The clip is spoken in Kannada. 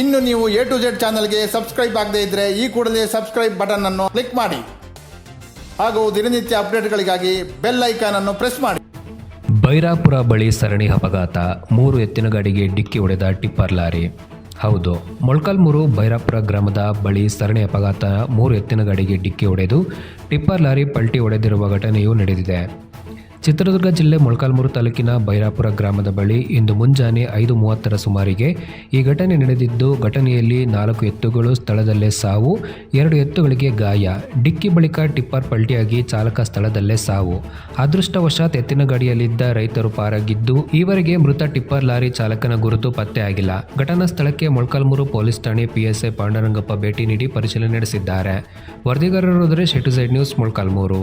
ಇನ್ನು ನೀವು ಎ ಟು ಜೆಡ್ ಚಾನಲ್ಗೆ ಸಬ್ಸ್ಕ್ರೈಬ್ ಆಗದೇ ಇದ್ರೆ ಈ ಕೂಡಲೇ ಸಬ್ಸ್ಕ್ರೈಬ್ ಬಟನ್ ಅನ್ನು ಕ್ಲಿಕ್ ಮಾಡಿ. ಹಾಗೂ ದಿನನಿತ್ಯ ಅಪ್ಡೇಟ್ಗಳಿಗಾಗಿ ಬೆಲ್ ಐಕಾನ್ ಅನ್ನು ಪ್ರೆಸ್ ಮಾಡಿ. ಬೈರಾಪುರ ಬಳಿ ಸರಣಿ ಅಪಘಾತ. ಮೂರು ಎತ್ತಿನ ಗಾಡಿಗೆ ಡಿಕ್ಕಿ ಹೊಡೆದ ಟಿಪ್ಪರ್ ಲಾರಿ. ಹೌದು, ಮೊಳಕಾಲ್ಮೂರು ಬೈರಾಪುರ ಗ್ರಾಮದ ಬಳಿ ಸರಣಿ ಅಪಘಾತ. ಮೂರು ಎತ್ತಿನ ಗಾಡಿಗೆ ಡಿಕ್ಕಿ ಹೊಡೆದು ಟಿಪ್ಪರ್ ಲಾರಿ ಪಲ್ಟಿ ಹೊಡೆದಿರುವ ಘಟನೆಯೂ ನಡೆದಿದೆ. ಚಿತ್ರದುರ್ಗ ಜಿಲ್ಲೆ ಮೊಳಕಾಲ್ಮೂರು ತಾಲೂಕಿನ ಬೈರಾಪುರ ಗ್ರಾಮದ ಬಳಿ ಇಂದು ಮುಂಜಾನೆ ಐದು ಮೂವತ್ತರ ಸುಮಾರಿಗೆ ಈ ಘಟನೆ ನಡೆದಿದ್ದು, ಘಟನೆಯಲ್ಲಿ ನಾಲ್ಕು ಎತ್ತುಗಳು, ಸ್ಥಳದಲ್ಲೇ ಸಾವು, ಎರಡು ಎತ್ತುಗಳಿಗೆ ಗಾಯ. ಡಿಕ್ಕಿ ಬಳಿಕ ಟಿಪ್ಪರ್ ಪಲ್ಟಿಯಾಗಿ ಚಾಲಕ ಸ್ಥಳದಲ್ಲೇ ಸಾವು. ಅದೃಷ್ಟವಶಾತ್ ಎತ್ತಿನ ಗಾಡಿಯಲ್ಲಿದ್ದ ರೈತರು ಪಾರಾಗಿದ್ದು, ಈವರೆಗೆ ಮೃತ ಟಿಪ್ಪರ್ ಲಾರಿ ಚಾಲಕನ ಗುರುತು ಪತ್ತೆಯಾಗಿಲ್ಲ ಘಟನಾ ಸ್ಥಳಕ್ಕೆ ಮೊಳಕಾಲ್ಮೂರು ಪೊಲೀಸ್ ಠಾಣೆ ಪಿಎಸ್ಐ ಪಾಂಡರಂಗಪ್ಪ ಭೇಟಿ ನೀಡಿ ಪರಿಶೀಲನೆ ನಡೆಸಿದ್ದಾರೆ. ವರದಿಗಾರರು ಸುರೇಶ್ ಸೈಡ್ ನ್ಯೂಸ್, ಮೊಳಕಾಲ್ಮೂರು.